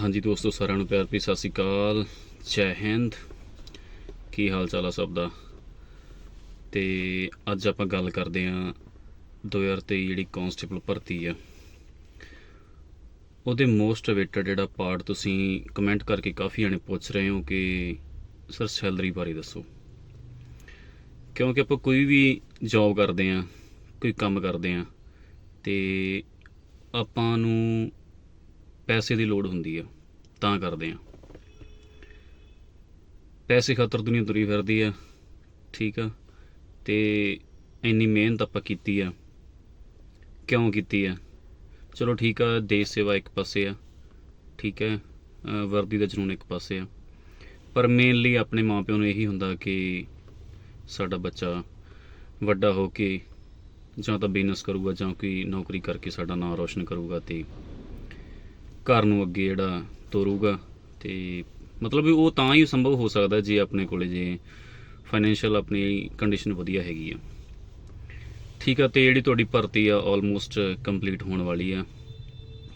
ਹਾਂਜੀ ਦੋਸਤੋ, ਸਾਰਿਆਂ ਨੂੰ ਪਿਆਰ ਭਰੀ ਸਤਿ ਸ਼੍ਰੀ ਅਕਾਲ। ਜੈ ਹਿੰਦ। ਕੀ ਹਾਲ ਚਾਲ ਆ ਸਭ ਦਾ? ਤੇ ਅੱਜ ਆਪਾਂ ਗੱਲ ਕਰਦੇ ਆਂ 2023 ਜਿਹੜੀ ਕਾਂਸਟੇਬਲ ਭਰਤੀ ਆ। ਉਹਦੇ ਮੋਸਟ ਅਵੇਟਡ ਜਿਹੜਾ ਪਾਰਟ ਤੁਸੀਂ ਕਮੈਂਟ ਕਰਕੇ ਕਾਫੀ ਜਣੇ ਪੁੱਛ ਰਹੇ ਹੋ ਕਿ ਸਰ ਸੈਲਰੀ ਬਾਰੇ ਦੱਸੋ। ਕਿਉਂਕਿ ਆਪਾਂ ਕੋਈ ਵੀ ਜੌਬ ਕਰਦੇ ਆਂ ਕੋਈ ਕੰਮ ਕਰਦੇ ਆਂ ਤੇ ਆਪਾਂ ਨੂੰ ਪੈਸੇ ਦੀ ਲੋੜ ਹੁੰਦੀ ਆ, ਤਾਂ ਕਰਦੇ ਆ। ਪੈਸੇ ਖਾਤਰ ਦੁਨੀਆ ਦੁਰੀ ਫਿਰਦੀ ਆ, ਠੀਕ ਆ। ਤੇ ਇੰਨੀ ਮਿਹਨਤ ਆਪਾਂ ਕੀਤੀ ਆ, ਕਿਉਂ ਕੀਤੀ ਆ? ਚਲੋ ਠੀਕ ਆ, ਦੇਸ਼ ਸੇਵਾ ਇੱਕ ਪਾਸੇ ਆ, ਠੀਕ ਹੈ ਵਰਦੀ ਦਾ ਜਨੂਨ ਇੱਕ ਪਾਸੇ ਆ। ਪਰ ਮੇਨਲੀ ਆਪਣੇ ਮਾਪਿਆਂ ਨੂੰ ਇਹੀ ਹੁੰਦਾ ਕਿ ਸਾਡਾ ਬੱਚਾ ਵੱਡਾ ਹੋ ਕੇ ਜਾਂ ਤਾਂ ਬਿਜ਼ਨਸ ਕਰੂਗਾ ਜਾਂ ਕੋਈ ਨੌਕਰੀ ਕਰਕੇ ਸਾਡਾ ਨਾਮ ਰੋਸ਼ਨ ਕਰੂਗਾ ਤੇ ਘਰ ਨੂੰ ਅੱਗੇ ਜਿਹੜਾ ਤੋਰੂਗਾ ਤੇ ਮਤਲਬ ਉਹ ਤਾਂ ਹੀ ਸੰਭਵ ਹੋ ਸਕਦਾ ਜੇ ਆਪਣੇ ਕੋਲੇ ਜੇ ਫਾਈਨੈਂਸ਼ੀਅਲ ਆਪਣੀ ਕੰਡੀਸ਼ਨ ਵਧੀਆ ਹੈਗੀ ਆ। ਠੀਕ ਆ, ਤੇ ਜਿਹੜੀ ਤੁਹਾਡੀ ਭਰਤੀ ਆ ਆਲਮੋਸਟ ਕੰਪਲੀਟ ਹੋਣ ਵਾਲੀ ਆ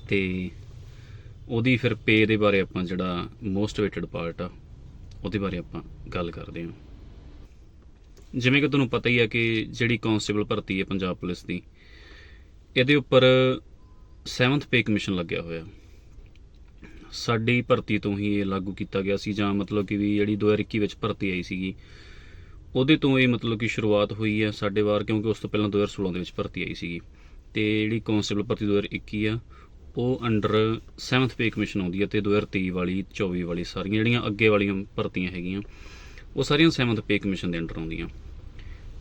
ਤੇ ਉਹਦੀ ਫਿਰ ਪੇ ਦੇ ਬਾਰੇ ਆਪਾਂ ਜਿਹੜਾ ਮੋਸਟ ਵੇਟਡ ਪਾਰਟ ਆ, ਉਹਦੇ ਬਾਰੇ ਆਪਾਂ ਗੱਲ ਕਰਦੇ ਹਾਂ। ਜਿਵੇਂ ਕਿ ਤੁਹਾਨੂੰ ਪਤਾ ਹੀ ਆ ਕਿ ਜਿਹੜੀ ਕਾਂਸਟੇਬਲ ਭਰਤੀ ਹੈ ਪੰਜਾਬ ਪੁਲਿਸ ਦੀ, ਇਹਦੇ ਉੱਪਰ 7th ਪੇ ਕਮਿਸ਼ਨ ਲੱਗਿਆ ਹੋਇਆ। ਸਾਡੀ ਭਰਤੀ ਤੋਂ ਹੀ ਇਹ ਲਾਗੂ ਕੀਤਾ ਗਿਆ ਸੀ ਜਾਂ ਮਤਲਬ ਕਿ ਵੀ ਜਿਹੜੀ 2021 ਵਿੱਚ ਭਰਤੀ ਆਈ ਸੀਗੀ, ਉਹਦੇ ਤੋਂ ਇਹ ਮਤਲਬ ਕਿ ਸ਼ੁਰੂਆਤ ਹੋਈ ਹੈ ਸਾਡੇ ਵਾਰ, ਕਿਉਂਕਿ ਉਸ ਤੋਂ ਪਹਿਲਾਂ 2016 ਦੇ ਵਿੱਚ ਭਰਤੀ ਆਈ ਸੀਗੀ। ਤੇ ਜਿਹੜੀ ਕਾਂਸਟੇਬਲ ਭਰਤੀ 2021 ਆ, ਉਹ ਅੰਡਰ 7th ਪੇ ਕਮਿਸ਼ਨ ਆਉਂਦੀ ਹੈ ਤੇ 2023 ਵਾਲੀ 24 ਵਾਲੀ ਸਾਰੀਆਂ ਜਿਹੜੀਆਂ ਅੱਗੇ ਵਾਲੀਆਂ ਭਰਤੀਆਂ ਹੈਗੀਆਂ, ਉਹ ਸਾਰੀਆਂ 7th ਪੇ ਕਮਿਸ਼ਨ ਦੇ ਅੰਡਰ ਆਉਂਦੀਆਂ।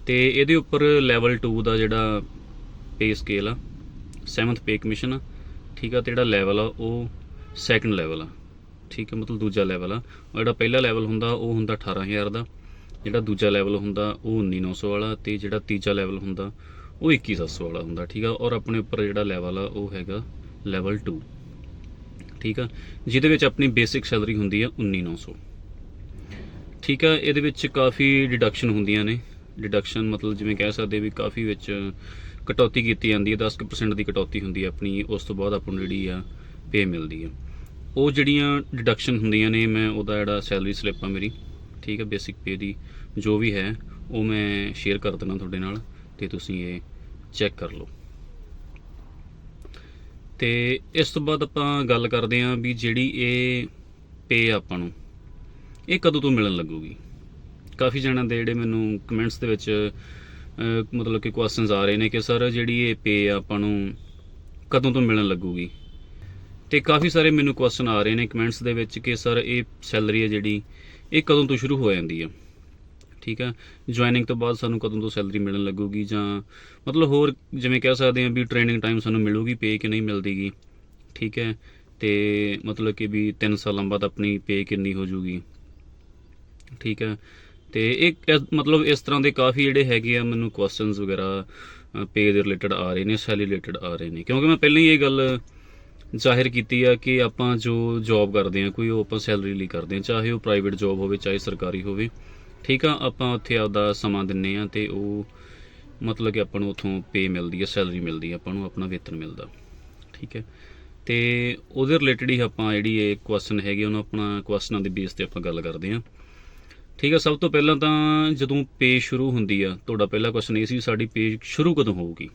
ਤੇ ਇਹਦੇ ਉੱਪਰ ਲੈਵਲ 2 ਦਾ ਜਿਹੜਾ ਪੇ ਸਕੇਲ ਆ 7th ਪੇ ਕਮਿਸ਼ਨ ਆ, ਠੀਕ ਆ, ਤੇ ਜਿਹੜਾ ਲੈਵਲ ਆ, ਉਹ ਸੈਕੰਡ ਲੈਵਲ ਆ। ਠੀਕ ਹੈ, ਮਤਲਬ ਦੂਜਾ ਲੈਵਲ ਆ। ਉਹ ਜਿਹੜਾ ਪਹਿਲਾ ਲੈਵਲ ਹੁੰਦਾ, ਉਹ ਹੁੰਦਾ 18000 ਦਾ। ਜਿਹੜਾ ਦੂਜਾ ਲੈਵਲ ਹੁੰਦਾ, ਉਹ 19900 ਵਾਲਾ ਤੇ ਜਿਹੜਾ ਤੀਜਾ ਲੈਵਲ ਹੁੰਦਾ, ਉਹ 21700 ਵਾਲਾ ਹੁੰਦਾ। ਠੀਕ ਆ, ਔਰ ਆਪਣੇ ਉੱਪਰ ਜਿਹੜਾ ਲੈਵਲ ਆ, ਉਹ ਹੈਗਾ ਲੈਵਲ 2 ਠੀਕ ਆ, ਜਿਹਦੇ ਵਿੱਚ ਆਪਣੀ ਬੇਸਿਕ ਸੈਲਰੀ ਹੁੰਦੀ ਆ 19900 ਠੀਕ ਆ, ਇਹਦੇ ਵਿੱਚ ਕਾਫੀ ਡਿਡਕਸ਼ਨ ਹੁੰਦੀਆਂ ਨੇ। ਡਿਡਕਸ਼ਨ ਮਤਲਬ ਜਿਵੇਂ ਕਹਿ ਸਕਦੇ ਵੀ ਕਾਫੀ ਵਿੱਚ ਕਟੌਤੀ ਕੀਤੀ ਜਾਂਦੀ ਹੈ 10% ਦੀ ਕਟੌਤੀ ਹੁੰਦੀ ਹੈ ਆਪਣੀ। ਉਸ ਤੋਂ ਬਾਅਦ ਆਪਾਂ ਨੂੰ ਜਿਹੜੀ ਆ ਪੇ ਮਿਲਦੀ ਆ। ਉਹ ਜਿਹੜੀਆਂ ਡਿਡਕਸ਼ਨ ਹੁੰਦੀਆਂ ਨੇ, ਮੈਂ ਉਹਦਾ ਜਿਹੜਾ ਸੈਲਰੀ ਸਲਿੱਪ ਆ ਮੇਰੀ, ਠੀਕ ਹੈ ਬੇਸਿਕ ਪੇ ਦੀ, ਜੋ ਵੀ ਹੈ, ਉਹ ਮੈਂ ਸ਼ੇਅਰ ਕਰ ਦਿੰਦਾ ਤੁਹਾਡੇ ਨਾਲ ਤੇ ਤੁਸੀਂ ਇਹ ਚੈੱਕ ਕਰ ਲਓ। ਤੇ ਇਸ ਤੋਂ ਬਾਅਦ ਆਪਾਂ ਗੱਲ ਕਰਦੇ ਆਂ ਵੀ ਜਿਹੜੀ ਇਹ ਪੇ ਆਪਾਂ ਨੂੰ, ਇਹ ਕਦੋਂ ਤੋਂ ਮਿਲਣ ਲੱਗੂਗੀ? ਕਾਫੀ ਜਣਾਂ ਦੇ ਜਿਹੜੇ ਮੈਨੂੰ ਕਮੈਂਟਸ ਦੇ ਵਿੱਚ ਮਤਲਬ ਕਿ ਕੁਐਸਚਨਸ ਆ ਰਹੇ ਨੇ ਕਿ ਸਰ ਜਿਹੜੀ ਇਹ ਪੇ ਆਪਾਂ ਨੂੰ ਕਦੋਂ ਤੋਂ ਮਿਲਣ ਲੱਗੂਗੀ? ਤੇ ਕਾਫੀ ਸਾਰੇ ਮੈਨੂੰ ਕੁਐਸਚਨ ਆ ਰਹੇ ਨੇ ਕਮੈਂਟਸ ਦੇ ਵਿੱਚ ਕਿ ਸਰ ਇਹ ਸੈਲਰੀ ਹੈ ਜਿਹੜੀ, ਇਹ ਕਦੋਂ ਤੋਂ ਸ਼ੁਰੂ ਹੋ ਜਾਂਦੀ ਹੈ ਠੀਕ ਹੈ ਜੁਆਇਨਿੰਗ ਤੋਂ ਬਾਅਦ ਸਾਨੂੰ ਕਦੋਂ ਤੋਂ ਸੈਲਰੀ ਮਿਲਣ ਲੱਗੂਗੀ ਜਾਂ ਮਤਲਬ ਹੋਰ ਜਿਵੇਂ ਕਹਿ ਸਕਦੇ ਹਾਂ ਵੀ ਟ੍ਰੇਨਿੰਗ ਟਾਈਮ ਸਾਨੂੰ ਮਿਲੂਗੀ ਪੇ ਕਿ ਨਹੀਂ ਮਿਲਦੀਗੀ? ਠੀਕ ਹੈ? ਤੇ ਮਤਲਬ ਕਿ ਵੀ 3 ਸਾਲਾਂ ਬਾਅਦ ਆਪਣੀ ਪੇ ਕਿੰਨੀ ਹੋ ਜੂਗੀ? ਠੀਕ ਹੈ? ਤੇ ਇਹ ਮਤਲਬ ਇਸ ਤਰ੍ਹਾਂ ਦੇ ਕਾਫੀ ਜਿਹੜੇ ਹੈਗੇ ਆ ਮੈਨੂੰ ਕੁਐਸਚਨਸ ਵਗੈਰਾ ਪੇ ਦੇ ਰਿਲੇਟਡ ਆ ਰਹੇ ਨੇ ਸੈਲਰੀ ਰਿਲੇਟਡ ਆ ਰਹੇ ਨੇ। ਕਿਉਂਕਿ ਮੈਂ ਪਹਿਲਾਂ ਹੀ ਇਹ ਗੱਲ ਜ਼ਾਹਿਰ ਕੀਤੀ ਆ ਕਿ ਆਪਾਂ ਜੋ ਜੌਬ ਕਰਦੇ ਆ, ਕੋਈ ਉਹ ਆਪਾਂ ਸੈਲਰੀ ਲਈ ਕਰਦੇ ਆ, ਚਾਹੇ ਉਹ ਪ੍ਰਾਈਵੇਟ ਜੌਬ ਹੋਵੇ, ਚਾਹੇ ਸਰਕਾਰੀ ਹੋਵੇ, ਠੀਕ ਆ, ਆਪਾਂ ਉੱਥੇ ਆਪਦਾ ਸਮਾਂ ਦਿੰਨੇ ਆ ਤੇ ਉਹ ਮਤਲਬ ਕਿ ਆਪਾਂ ਨੂੰ ਉੱਥੋਂ ਪੇ ਮਿਲਦੀ ਆ ਸੈਲਰੀ ਮਿਲਦੀ ਹੈ ਆਪਾਂ ਨੂੰ ਆਪਣਾ ਵੇਤਨ ਮਿਲਦਾ, ਠੀਕ ਹੈ। ਤੇ ਉਹਦੇ ਰਿਲੇਟਡ ਹੀ ਆਪਾਂ ਜਿਹੜੀ ਇਹ ਕੁਐਸਚਨ ਹੈਗੇ, ਉਹਨੂੰ ਆਪਣਾ ਕੁਐਸਚਨਾਂ ਦੇ ਬੇਸ ਤੇ ਆਪਾਂ ਗੱਲ ਕਰਦੇ ਆ। ਠੀਕ ਹੈ ਸਭ ਤੋਂ ਪਹਿਲਾਂ ਤਾਂ ਜਦੋਂ ਪੇ ਸ਼ੁਰੂ ਹੁੰਦੀ ਆ, ਤੁਹਾਡਾ ਪਹਿਲਾ ਕੁਐਸਚਨ ਇਹ ਸੀ ਸਾਡੀ ਪੇ ਸ਼ੁਰੂ ਕਦੋਂ ਹੋਊਗੀ?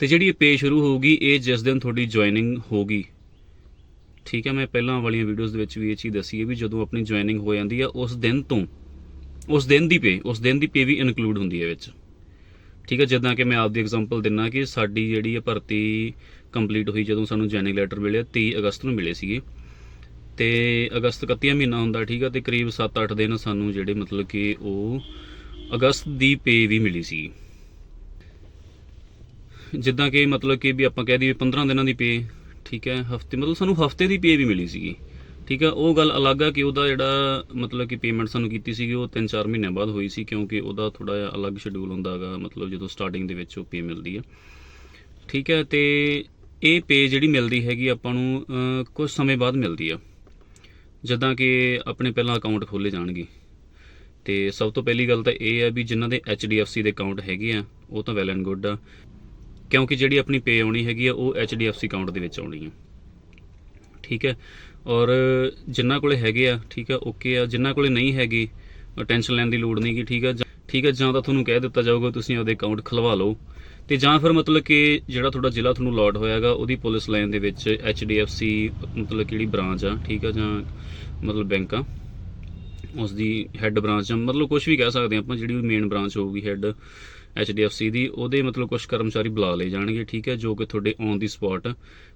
ਤੇ ਜਿਹੜੀ ਇਹ ਪੇ ਸ਼ੁਰੂ ਹੋਊਗੀ, ਇਹ ਜਿਸ ਦਿਨ ਤੁਹਾਡੀ ਜੁਆਇਨਿੰਗ ਹੋਗੀ ਠੀਕ ਹੈ, ਮੈਂ ਪਹਿਲਾਂ ਵਾਲੀਆਂ ਵੀਡੀਓਜ਼ ਦੇ ਵਿੱਚ ਵੀ ਇਹ ਚੀਜ਼ ਦੱਸੀ ਹੈ ਵੀ ਜਦੋਂ ਆਪਣੀ ਜੁਆਇਨਿੰਗ ਹੋ ਜਾਂਦੀ ਆ ਉਸ ਦਿਨ ਤੋਂ, ਉਸ ਦਿਨ ਦੀ ਪੇ, ਉਸ ਦਿਨ ਦੀ ਪੇ ਵੀ ਇਨਕਲੂਡ ਹੁੰਦੀ ਹੈ ਵਿੱਚ। ਠੀਕ ਹੈ, ਜਿੱਦਾਂ ਕਿ ਮੈਂ ਆਪਦੀ ਐਗਜ਼ਾਮਪਲ ਦਿੰਨਾ ਕਿ ਸਾਡੀ ਜਿਹੜੀ ਹੈ ਭਰਤੀ ਕੰਪਲੀਟ ਹੋਈ ਜਦੋਂ ਸਾਨੂੰ ਜੁਆਇਨਿੰਗ ਲੈਟਰ ਮਿਲਿਆ 30 ਅਗਸਤ ਨੂੰ ਮਿਲੇ ਸੀਗੇ। ਤੇ ਅਗਸਤ 31 ਮਹੀਨਾ ਹੁੰਦਾ, ਠੀਕ ਆ ਤੇ ਕਰੀਬ 7-8 ਦਿਨ ਸਾਨੂੰ ਜਿਹੜੇ ਮਤਲਬ ਕਿ ਉਹ ਅਗਸਤ ਦੀ ਪੇ ਵੀ ਮਿਲੀ ਸੀ ਜਿੱਦਾਂ ਕਿ ਮਤਲਬ ਕਿ ਵੀ ਆਪਾਂ ਕਹਿ ਦਈਏ 15 ਦਿਨਾਂ ਦੀ ਪੇ ਠੀਕ ਹੈ ਹਫ਼ਤੇ ਮਤਲਬ ਸਾਨੂੰ ਹਫ਼ਤੇ ਦੀ ਪੇ ਵੀ ਮਿਲੀ ਸੀਗੀ। ਠੀਕ ਹੈ ਉਹ ਗੱਲ ਅਲੱਗ ਆ ਕਿ ਉਹਦਾ ਜਿਹੜਾ ਮਤਲਬ ਕਿ ਪੇਮੈਂਟ ਸਾਨੂੰ ਕੀਤੀ ਸੀਗੀ ਉਹ 3-4 ਮਹੀਨਿਆਂ ਬਾਅਦ ਹੋਈ ਸੀ ਕਿਉਂਕਿ ਉਹਦਾ ਥੋੜਾ ਜਿਹਾ ਅਲੱਗ ਸ਼ਡਿਊਲ ਹੁੰਦਾ ਹੈਗਾ ਮਤਲਬ ਜਦੋਂ ਸਟਾਰਟਿੰਗ ਦੇ ਵਿੱਚ ਉਹ ਪੇ ਮਿਲਦੀ ਆ। ਠੀਕ ਹੈ ਤੇ ਇਹ ਪੇ ਜਿਹੜੀ ਮਿਲਦੀ ਹੈਗੀ ਆਪਾਂ ਨੂੰ ਅਹ, ਕੁਝ ਸਮੇਂ ਬਾਅਦ ਮਿਲਦੀ ਆ। ਜਿੱਦਾਂ ਕਿ ਆਪਣੇ ਪਹਿਲਾਂ ਅਕਾਊਂਟ ਖੋਲੇ ਜਾਣਗੇ। ਤੇ ਸਭ ਤੋਂ ਪਹਿਲੀ ਗੱਲ ਤਾਂ ਇਹ ਆ ਵੀ ਜਿਨ੍ਹਾਂ ਦੇ HDFC ਦੇ ਅਕਾਊਂਟ ਹੈਗੇ ਆ ਉਹ ਤਾਂ ਵੈਲ ਐਂਡ ਗੁੱਡ ਆ। ਕਿਉਂਕਿ ਜਿਹੜੀ ਆਪਣੀ ਪੇ ਆਉਣੀ ਹੈਗੀ ਆ, ਉਹ HDFC ਅਕਾਊਂਟ ਦੇ ਵਿੱਚ ਆਉਣੀ ਆ। ਠੀਕ ਹੈ? ਔਰ ਜਿਨ੍ਹਾਂ ਕੋਲੇ ਹੈਗੇ ਆ, ਠੀਕ ਆ ਓਕੇ ਆ। ਜਿਨ੍ਹਾਂ ਕੋਲੇ ਨਹੀਂ ਹੈਗੇ ਟੈਨਸ਼ਨ ਲੈਣ ਦੀ ਲੋੜ ਨਹੀਂ ਕਿ ਠੀਕ ਆ ਜਾਂ- ਠੀਕ ਆ ਜਾਂ ਤਾਂ ਤੁਹਾਨੂੰ ਕਹਿ ਦਿੱਤਾ ਜਾਊਗਾ, ਤੁਸੀਂ ਆਪਦੇ ਅਕਾਊਂਟ ਖਲਵਾ ਲਓ। ਤੇ ਜਾਂ ਫਿਰ ਮਤਲਬ ਕਿ ਜਿਹੜਾ ਤੁਹਾਡਾ ਜ਼ਿਲ੍ਹਾ ਤੁਹਾਨੂੰ ਲੋਟ ਹੋਇਆਗਾ ਉਹਦੀ ਪੁਲਿਸ ਲਾਈਨ ਦੇ ਵਿੱਚ HDFC ਮਤਲਬ ਕਿਹੜੀ ਬ੍ਰਾਂਚ ਆ, ਠੀਕ ਆ ਜਾਂ ਮਤਲਬ ਬੈਂਕ ਆ। ਉਸ ਦੀ ਹੈੱਡ ਬ੍ਰਾਂਚ ਆ। ਮਤਲਬ ਕੁਝ ਵੀ ਕਹਿ ਸਕਦੇ ਹਾਂ ਆਪਾਂ, ਜਿਹੜੀ ਮੇਨ ਬ੍ਰਾਂਚ ਹੋਊਗੀ ਹੈੱਡ HDFC ਦੀ, ਉਹਦੇ ਮਤਲਬ ਕੁਝ ਕਰਮਚਾਰੀ ਬੁਲਾ ਲਏ ਜਾਣਗੇ, ਠੀਕ ਹੈ, ਜੋ ਕਿ ਤੁਹਾਡੇ ਔਨ ਦੀ ਸਪੌਟ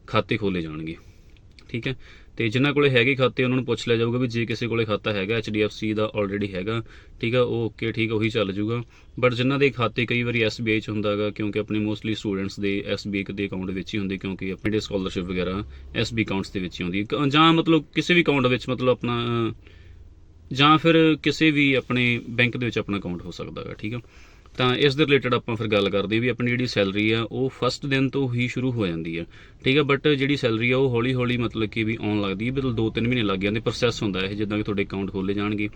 ਖਾਤੇ ਖੋਲੇ ਜਾਣਗੇ, ਠੀਕ ਹੈ। ਤੇ ਜਿਨ੍ਹਾਂ ਕੋਲੇ ਹੈਗੇ ਖਾਤੇ, ਉਹਨਾਂ ਨੂੰ ਪੁੱਛ ਲਿਆ ਜਾਊਗਾ ਵੀ ਜੇ ਕਿਸੇ ਕੋਲੇ ਖਾਤਾ ਹੈਗਾ HDFC ਦਾ ਆਲਰੇਡੀ ਹੈਗਾ, ਠੀਕ ਹੈ, ਉਹ ਓਕੇ ਠੀਕ, ਉਹੀ ਚੱਲ ਜਾਊਗਾ ਬਟ ਜਿਨ੍ਹਾਂ ਦੇ ਖਾਤੇ ਕਈ ਵਾਰੀ SBI ਚ ਹੁੰਦਾਗਾ ਕਿਉਂਕਿ ਆਪਣੇ ਮੋਸਟਲੀ ਸਟੂਡੈਂਟਸ ਦੇ SBI ਦੇ ਅਕਾਊਂਟ ਵਿੱਚ ਹੀ ਹੁੰਦੇ, ਕਿਉਂਕਿ ਆਪਣੇ ਦੇ ਸਕਾਲਰਸ਼ਿਪ ਵਗੈਰਾ SBI ਅਕਾਊਂਟਸ ਦੇ ਵਿੱਚ ਹੀ ਹੁੰਦੀ ਹੈ। ਜਾਂ ਮਤਲਬ ਕਿਸੇ ਵੀ ਅਕਾਊਂਟ ਵਿੱਚ ਮਤਲਬ ਆਪਣਾ ਜਾਂ ਫਿਰ ਕਿਸੇ ਵੀ ਆਪਣੇ ਬੈਂਕ ਦੇ ਵਿੱਚ ਆਪਣਾ ਅਕਾਊਂਟ ਹੋ ਸਕਦਾ ਹੈ ਠੀਕ ਆ ਤਾਂ ਇਸ ਦੇ ਰਿਲੇਟਡ ਆਪਾਂ ਫਿਰ ਗੱਲ ਕਰਦੇ ਵੀ ਆਪਣੀ ਜਿਹੜੀ ਸੈਲਰੀ ਆ, ਉਹ ਫਸਟ ਦਿਨ ਤੋਂ ਹੀ ਸ਼ੁਰੂ ਹੋ ਜਾਂਦੀ ਆ। ਠੀਕ ਆ ਬਟ ਜਿਹੜੀ ਸੈਲਰੀ ਆ, ਉਹ ਹੌਲੀ ਹੌਲੀ ਮਤਲਬ ਕਿ ਵੀ ਆਉਣ ਲੱਗਦੀ ਹੈ ਮਤਲਬ 2-3 ਮਹੀਨੇ ਲੱਗ ਜਾਂਦੇ ਪ੍ਰੋਸੈਸ ਹੁੰਦਾ ਇਹ, ਜਿੱਦਾਂ ਕਿ ਤੁਹਾਡੇ ਅਕਾਊਂਟ ਖੋਲੇ ਜਾਣਗੇ।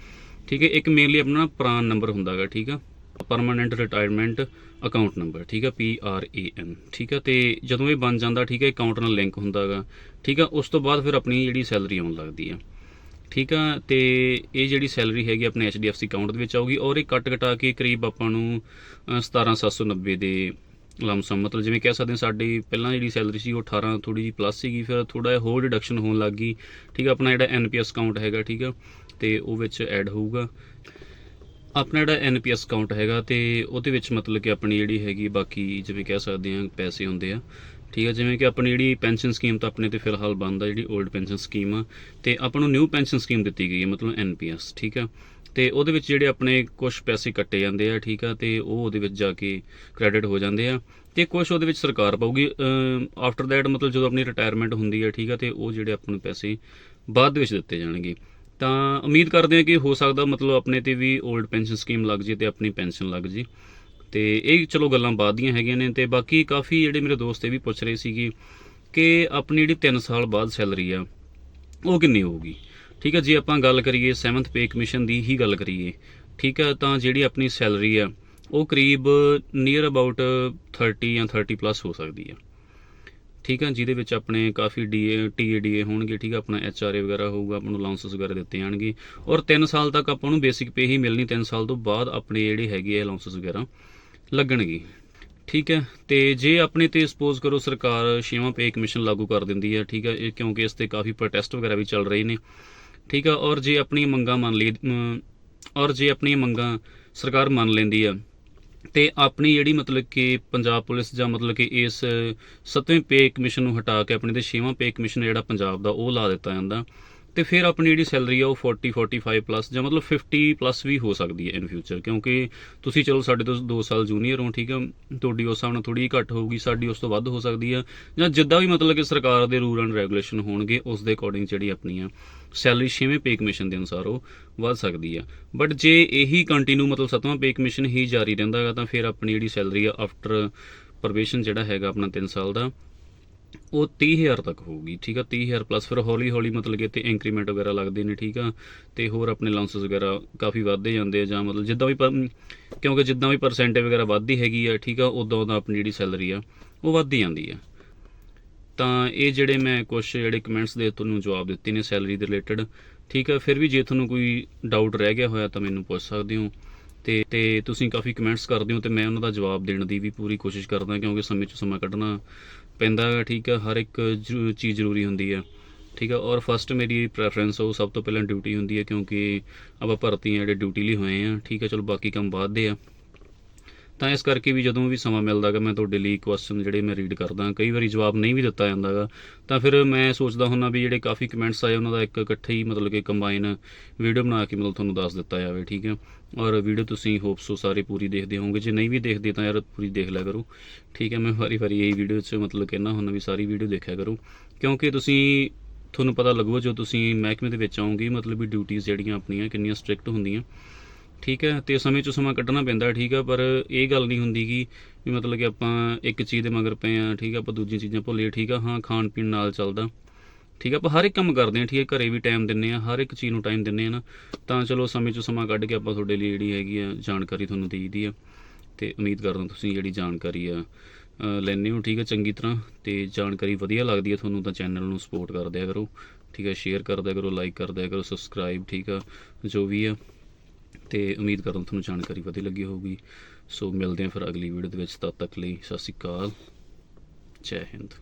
ਠੀਕ ਹੈ ਇੱਕ ਮੇਨਲੀ ਆਪਣਾ ਨਾ ਪ੍ਰਾਨ ਨੰਬਰ ਹੁੰਦਾਗਾ, ਠੀਕ ਆ? ਪਰਮਾਨੈਂਟ ਰਿਟਾਇਰਮੈਂਟ ਅਕਾਊਂਟ ਨੰਬਰ ਠੀਕ ਆ ਪੀ ਆਰ ਏ ਐਨ ਠੀਕ ਆ? ਤੇ ਜਦੋਂ ਇਹ ਬਣ ਜਾਂਦਾ, ਠੀਕ ਹੈ ਅਕਾਊਂਟ ਨਾਲ ਲਿੰਕ ਹੁੰਦਾਗਾ। ਠੀਕ ਆ, ਉਸ ਤੋਂ ਬਾਅਦ ਫਿਰ ਆਪਣੀ ਜਿਹੜੀ ਸੈਲਰੀ ਆਉਣ ਲੱਗਦੀ ਆ। ਠੀਕ ਆ ਤੇ ਇਹ ਜਿਹੜੀ ਸੈਲਰੀ ਹੈਗੀ ਆਪਣੇ HDFC ਅਕਾਊਂਟ ਦੇ ਵਿੱਚ ਆਊਗੀ ਔਰ ਇਹ ਕੱਟ ਕਟਾ ਕੇ ਕਰੀਬ ਆਪਾਂ ਨੂੰ ਅ, 17790 ਦੇ ਲਮਸਮ ਮਤਲਬ ਜਿਵੇਂ ਕਹਿ ਸਕਦੇ ਹਾਂ ਸਾਡੀ ਪਹਿਲਾਂ ਜਿਹੜੀ ਸੈਲਰੀ ਸੀ ਉਹ 18 ਥੋੜੀ ਜਿਹੀ ਪਲੱਸ ਸੀਗੀ ਫਿਰ ਥੋੜਾ ਜਿਹਾ ਹੋਰ ਡਿਡਕਸ਼ਨ ਹੋਣ ਲੱਗ ਗਈ ਠੀਕ ਆ ਆਪਣਾ ਜਿਹੜਾ NPS ਅਕਾਊਂਟ ਹੈਗਾ ਠੀਕ ਆ ਤੇ ਉਹ ਵਿੱਚ ਐਡ ਹੋਊਗਾ। ਆਪਣਾ ਜਿਹੜਾ NPS ਅਕਾਊਂਟ ਹੈਗਾ ਤੇ ਉਹਦੇ ਵਿੱਚ ਮਤਲਬ ਕਿ ਆਪਣੀ ਜਿਹੜੀ ਹੈਗੀ ਬਾਕੀ ਜਿਵੇਂ ਕਹਿ ਸਕਦੇ ਹਾਂ ਪੈਸੇ ਹੁੰਦੇ ਆ ਠੀਕ ਹੈ, ਜਿਵੇਂ ਕਿ ਆਪਣੀ ਜਿਹੜੀ ਪੈਨਸ਼ਨ ਸਕੀਮ ਤਾਂ ਆਪਣੇ ਤੇ ਫਿਲਹਾਲ ਬੰਦ ਆ, ਜਿਹੜੀ 올ਡ ਪੈਨਸ਼ਨ ਸਕੀਮ ਆ, ਤੇ ਆਪਾਂ ਨੂੰ ਨਿਊ ਪੈਨਸ਼ਨ ਸਕੀਮ ਦਿੱਤੀ ਗਈ ਹੈ, ਮਤਲਬ NPS ਠੀਕ ਆ ਤੇ ਉਹਦੇ ਵਿੱਚ ਜਿਹੜੇ ਆਪਣੇ ਕੁਝ ਪੈਸੇ ਕੱਟੇ ਜਾਂਦੇ ਆ, ਠੀਕ ਆ ਤੇ ਉਹ ਉਹਦੇ ਵਿੱਚ ਜਾ ਕੇ ਕ੍ਰੈਡਿਟ ਹੋ ਜਾਂਦੇ ਆ, ਤੇ ਕੁਝ ਉਹਦੇ ਵਿੱਚ ਸਰਕਾਰ ਪਾਊਗੀ। ਆਫਟਰ ਦੈਟ ਮਤਲਬ ਜਦੋਂ ਆਪਣੀ ਰਿਟਾਇਰਮੈਂਟ ਹੁੰਦੀ ਹੈ, ਠੀਕ ਆ ਤੇ ਉਹ ਜਿਹੜੇ ਆਪਾਂ ਨੂੰ ਪੈਸੇ ਬਾਅਦ ਦੇ ਵਿੱਚ ਦਿੱਤੇ ਜਾਣਗੇ। ਤਾਂ ਉਮੀਦ ਕਰਦੇ ਹਾਂ ਕਿ ਹੋ ਸਕਦਾ ਮਤਲਬ ਆਪਣੇ ਤੇ ਵੀ 올ਡ ਪੈਨਸ਼ਨ ਸਕੀਮ ਲੱਗ ਜੇ ਤੇ ਆਪਣੀ ਪੈਨਸ਼ਨ ਲੱਗ ਜੇ। ਤੇ ਇਹ ਚਲੋ ਗੱਲਾਂ ਬਾਅਦ ਦੀਆਂ ਹੈਗੀਆਂ ਨੇ ਤੇ ਬਾਕੀ ਕਾਫੀ ਜਿਹੜੇ ਮੇਰੇ ਦੋਸਤ ਇਹ ਵੀ ਪੁੱਛ ਰਹੇ ਸੀਗੇ ਕਿ ਆਪਣੀ ਜਿਹੜੀ 3 ਸਾਲ ਬਾਅਦ ਸੈਲਰੀ ਆ, ਉਹ ਕਿੰਨੀ ਹੋਊਗੀ? ਠੀਕ ਹੈ ਜੇ ਆਪਾਂ ਗੱਲ ਕਰੀਏ 7th ਪੇ ਕਮਿਸ਼ਨ ਦੀ ਹੀ ਗੱਲ ਕਰੀਏ, ਠੀਕ ਹੈ ਤਾਂ ਜਿਹੜੀ ਆਪਣੀ ਸੈਲਰੀ ਆ, ਉਹ ਕਰੀਬ ਨੀਅਰ ਅਬਾਊਟ 30 ਜਾਂ 30 ਪਲੱਸ ਹੋ ਸਕਦੀ ਆ। ਠੀਕ ਹੈ ਜਿਹਦੇ ਵਿੱਚ ਆਪਣੇ ਕਾਫੀ ਡੀਏ ਟੀਏਡੀਏ ਹੋਣਗੇ, ਠੀਕ ਹੈ ਆਪਣਾ ਐਚਆਰਏ ਵਗੈਰਾ ਹੋਊਗਾ, ਆਪਾਂ ਨੂੰ ਅਲਾਉਂਸਸ ਵਗੈਰਾ ਦਿੱਤੇ ਜਾਣਗੇ। ਔਰ 3 ਸਾਲ ਤੱਕ ਆਪਾਂ ਨੂੰ ਬੇਸਿਕ ਪੇ ਹੀ ਮਿਲਣੀ 3 ਸਾਲ ਤੋਂ ਬਾਅਦ ਆਪਣੇ ਜਿਹੜੇ ਹੈਗੇ ਆ ਅਲਾਉਂਸਸ ਵਗੈਰਾ। ਲੱਗਣਗੀ। ਠੀਕ ਹੈ? ਤੇ ਜੇ ਆਪਣੇ ਤੇ ਸਪੋਜ਼ ਕਰੋ ਸਰਕਾਰ ਛੇਵਾਂ ਪੇ ਕਮਿਸ਼ਨ ਲਾਗੂ ਕਰ ਦਿੰਦੀ ਹੈ, ਠੀਕ ਹੈ? ਇਹ ਕਿਉਂਕਿ ਇਸ ਤੇ ਕਾਫੀ ਪ੍ਰੋਟੈਸਟ ਵਗੈਰਾ ਵੀ ਚੱਲ ਰਹੇ ਨੇ। ਠੀਕ ਹੈ? ਔਰ ਜੇ ਆਪਣੀ ਮੰਗਾਂ ਮੰਨ ਲਈ ਔਰ ਜੇ ਆਪਣੀਆਂ ਮੰਗਾਂ ਸਰਕਾਰ ਮੰਨ ਲੈਂਦੀ ਆ ਤੇ ਆਪਣੀ ਜਿਹੜੀ ਮਤਲਬ ਕਿ ਪੰਜਾਬ ਪੁਲਿਸ ਜਾਂ ਮਤਲਬ ਕਿ ਇਸ ਸੱਤਵੇਂ ਪੇ ਕਮਿਸ਼ਨ ਨੂੰ ਹਟਾ ਕੇ ਆਪਣੇ ਤੇ ਛੇਵਾਂ ਪੇ ਕਮਿਸ਼ਨ ਜਿਹੜਾ ਪੰਜਾਬ ਦਾ ਉਹ ਲਾ ਦਿੱਤਾ ਜਾਂਦਾ। ਤੇ ਫਿਰ ਆਪਣੀ ਜਿਹੜੀ ਸੈਲਰੀ ਆ ਉਹ 40 45 ਪਲੱਸ ਜਾਂ ਮਤਲਬ 50 ਪਲੱਸ ਵੀ ਹੋ ਸਕਦੀ ਹੈ ਇਨ ਫਿਊਚਰ ਕਿਉਂਕਿ ਤੁਸੀਂ ਚਲੋ ਸਾਡੇ ਤੋਂ 2 ਸਾਲ ਜੂਨੀਅਰ ਹੋ, ਠੀਕ ਹੈ ਤੁਹਾਡੀ ਉਸ ਹਿਸਾਬ ਨਾਲ ਥੋੜੀ ਘੱਟ ਹੋਊਗੀ, ਸਾਡੀ ਉਸ ਤੋਂ ਵੱਧ ਹੋ ਸਕਦੀ ਆ, ਜਾਂ ਜਿੱਦਾਂ ਵੀ ਮਤਲਬ ਕਿ ਸਰਕਾਰ ਦੇ ਰੂਲ ਐਂਡ ਰੈਗੂਲੇਸ਼ਨ ਹੋਣਗੇ, ਉਸ ਦੇ ਅਕੋਰਡਿੰਗ ਜਿਹੜੀ ਆਪਣੀ ਆ ਸੈਲਰੀ ਛੇਵੇਂ ਪੇ ਕਮਿਸ਼ਨ ਦੇ ਅਨੁਸਾਰ ਉਹ ਵੱਧ ਸਕਦੀ ਆ। ਬਟ ਜੇ ਇਹੀ ਕੰਟੀਨਿਊ ਮਤਲਬ ਸੱਤਵਾਂ ਪੇ ਕਮਿਸ਼ਨ ਹੀ ਜਾਰੀ ਰਹਿੰਦਾ ਹੈਗਾ, ਤਾਂ ਫਿਰ ਆਪਣੀ ਜਿਹੜੀ ਸੈਲਰੀ ਆ ਆਫਟਰ ਪ੍ਰੋਬੇਸ਼ਨ ਜਿਹੜਾ ਹੈਗਾ ਆਪਣਾ 3 ਸਾਲ ਦਾ ਉਹ 30000 ਤੱਕ ਹੋਊਗੀ, ਠੀਕ ਆ? 30000 ਪਲੱਸ ਫਿਰ ਹੌਲੀ ਹੌਲੀ ਮਤਲਬ ਕਿ ਤੇ ਇੰਕਰੀਮੈਂਟ ਵਗੈਰਾ ਲੱਗਦੇ ਨੇ, ਠੀਕ ਆ? ਤੇ ਹੋਰ ਆਪਣੇ ਲਾਂਸਸ ਵਗੈਰਾ ਕਾਫੀ ਵੱਧਦੇ ਜਾਂਦੇ ਆ ਜਾਂ ਮਤਲਬ ਜਿੱਦਾਂ ਵੀ ਪਰ- ਕਿਉਂਕਿ ਜਿੱਦਾਂ ਵੀ ਪਰਸੈਂਟੇਜ ਵਗੈਰਾ ਵੱਧਦੀ ਹੈਗੀ ਆ, ਠੀਕ ਆ, ਉਦੋਂ ਉਦੋਂ ਆਪਣੀ ਜਿਹੜੀ ਸੈਲਰੀ ਆ, ਉਹ ਵੱਧਦੀ ਜਾਂਦੀ ਆ। ਤਾਂ ਇਹ ਜਿਹੜੇ ਮੈਂ ਕੁਝ ਜਿਹੜੇ ਕਮੈਂਟਸ ਦੇ ਤੁਹਾਨੂੰ ਜਵਾਬ ਦਿੱਤੇ ਨੇ ਸੈਲਰੀ ਦੇ ਰਿਲੇਟਡ ਠੀਕ ਆ? ਫਿਰ ਵੀ ਜੇ ਤੁਹਾਨੂੰ ਕੋਈ ਡਾਊਟ ਰਹਿ ਗਿਆ ਹੋਇਆ ਤਾਂ ਮੈਨੂੰ ਪੁੱਛ ਸਕਦੇ ਹੋ। ਤੇ ਤੇ ਤੁਸੀਂ ਕਾਫੀ ਕਮੈਂਟਸ ਕਰਦੇ ਹੋ ਤੇ ਮੈਂ ਉਹਨਾਂ ਦਾ ਜਵਾਬ ਦੇਣ ਦੀ ਵੀ ਪੂਰੀ ਕੋਸ਼ਿਸ਼ ਕਰਦਾ ਕਿਉਂਕਿ ਸਮੇਂ 'ਚ ਸਮਾਂ ਕੱਢਣਾ ਪੈਂਦਾ ਹੈ ਠੀਕ ਆ ਹਰ ਇੱਕ ਜ਼ਰੂ- ਚੀਜ਼ ਜ਼ਰੂਰੀ ਹੁੰਦੀ ਆ ਠੀਕ ਆ ਔਰ ਫਸਟ ਮੇਰੀ ਪ੍ਰੈਫਰੈਂਸ ਉਹ ਸਭ ਤੋਂ ਪਹਿਲਾਂ ਡਿਊਟੀ ਹੁੰਦੀ ਹੈ, ਕਿਉਂਕਿ ਆਪਾਂ ਭਰਤੀ ਆ ਜਿਹੜੇ ਡਿਊਟੀ ਲਈ ਹੋਏ ਆ ਠੀਕ ਆ ਚਲੋ ਬਾਕੀ ਕੰਮ ਬਾਅਦ ਦੇ ਆ। ਤਾਂ ਇਸ ਕਰਕੇ ਵੀ ਜਦੋਂ ਵੀ ਸਮਾਂ ਮਿਲਦਾ ਗਾ ਮੈਂ ਤੁਹਾਡੇ ਲਈ ਕੁਐਸਚਨ ਜਿਹੜੇ ਮੈਂ ਰੀਡ ਕਰਦਾ, ਕਈ ਵਾਰੀ ਜਵਾਬ ਨਹੀਂ ਵੀ ਦਿੱਤਾ ਜਾਂਦਾਗਾ। ਤਾਂ ਫਿਰ ਮੈਂ ਸੋਚਦਾ ਹੁੰਦਾ ਵੀ ਜਿਹੜੇ ਕਾਫੀ ਕਮੈਂਟਸ ਆਏ ਉਹਨਾਂ ਦਾ ਇੱਕ ਇਕੱਠੇ ਹੀ ਮਤਲਬ ਕਿ ਕੰਬਾਈਨ ਵੀਡੀਓ ਬਣਾ ਕੇ ਮਤਲਬ ਤੁਹਾਨੂੰ ਦੱਸ ਦਿੱਤਾ ਜਾਵੇ, ਠੀਕ ਹੈ? ਔਰ ਵੀਡੀਓ ਤੁਸੀਂ ਹੋਪਸੋ ਸਾਰੇ ਪੂਰੀ ਦੇਖਦੇ ਹੋਵੋਗੇ। ਜੇ ਨਹੀਂ ਵੀ ਦੇਖਦੇ ਤਾਂ ਯਾਰ ਪੂਰੀ ਦੇਖ ਲਿਆ ਕਰੋ, ਠੀਕ ਹੈ? ਮੈਂ ਵਾਰੀ ਵਾਰੀ ਇਹ ਵੀਡੀਓ 'ਚ ਮਤਲਬ ਕਹਿਣਾ ਹੁੰਦਾ ਵੀ ਸਾਰੀ ਵੀਡੀਓ ਦੇਖਿਆ ਕਰੋ। ਕਿਉਂਕਿ ਤੁਸੀਂ, ਤੁਹਾਨੂੰ ਪਤਾ ਲੱਗੂਗਾ ਜੋ ਤੁਸੀਂ ਮਹਿਕਮੇ ਦੇ ਵਿੱਚ ਆਉਂਗੇ ਮਤਲਬ ਵੀ ਡਿਊਟੀਆਂ ਜਿਹੜੀਆਂ ਆਪਣੀਆਂ ਕਿੰਨੀਆਂ ਸਟ੍ਰਿਕਟ ਹੁੰਦੀਆਂ ਠੀਕ ਹੈ ਤੇ ਸਮੇਂ 'ਚੋਂ ਸਮਾਂ ਕੱਢਣਾ ਪੈਂਦਾ ਠੀਕ ਹੈ ਪਰ ਇਹ ਗੱਲ ਨਹੀਂ ਹੁੰਦੀ ਕਿ ਵੀ ਮਤਲਬ ਕਿ ਆਪਾਂ ਇੱਕ ਚੀਜ਼ ਦੇ ਮਗਰ ਪਏ ਆ ਠੀਕ ਆ ਆਪਾਂ ਦੂਜੀਆਂ ਚੀਜ਼ਾਂ ਭੁੱਲੇ ਠੀਕ ਆ ਹਾਂ ਖਾਣ ਪੀਣ ਨਾਲ ਚੱਲਦਾ। ਠੀਕ ਆ ਆਪਾਂ ਹਰ ਇੱਕ ਕੰਮ ਕਰਦੇ ਆ ਠੀਕ ਹੈ ਘਰੇ ਵੀ ਟਾਈਮ ਦਿੰਨੇ ਆ ਹਰ ਇੱਕ ਚੀਜ਼ ਨੂੰ ਟਾਈਮ ਦਿੰਨੇ ਆ ਨਾ ਤਾਂ ਚਲੋ ਸਮੇਂ 'ਚੋਂ ਸਮਾਂ ਕੱਢ ਕੇ ਆਪਾਂ ਤੁਹਾਡੇ ਲਈ ਜਿਹੜੀ ਹੈਗੀ ਆ ਜਾਣਕਾਰੀ ਤੁਹਾਨੂੰ ਦੇਈਦੀ ਆ। ਤੇ ਉਮੀਦ ਕਰਦਾ ਤੁਸੀਂ ਜਿਹੜੀ ਜਾਣਕਾਰੀ ਆ ਅ, ਲੈਂਦੇ ਹੋ ਠੀਕ ਹੈ ਚੰਗੀ ਤਰ੍ਹਾਂ ਤੇ ਜਾਣਕਾਰੀ ਵਧੀਆ ਲੱਗਦੀ ਹੈ ਤੁਹਾਨੂੰ ਤਾਂ ਚੈਨਲ ਨੂੰ ਸਪੋਰਟ ਕਰ ਦਿਆ ਕਰੋ। ਠੀਕ ਹੈ ਸ਼ੇਅਰ ਕਰ ਦਿਆ ਕਰੋ ਲਾਈਕ ਕਰ ਦਿਆ ਕਰੋ ਸਬਸਕ੍ਰਾਈਬ ਠੀਕ ਆ ਜੋ ਵੀ ਆ। ਤੇ ਉਮੀਦ ਕਰਦਾ ਤੁਹਾਨੂੰ ਜਾਣਕਾਰੀ ਵਧੀਆ ਲੱਗੀ ਹੋਊਗੀ। ਸੋ ਮਿਲਦੇ ਹਾਂ ਫਿਰ ਅਗਲੀ ਵੀਡੀਓ ਦੇ ਵਿੱਚ। ਤਦ ਤੱਕ ਲਈ ਸਤਿ ਸ਼੍ਰੀ ਅਕਾਲ। ਜੈ ਹਿੰਦ।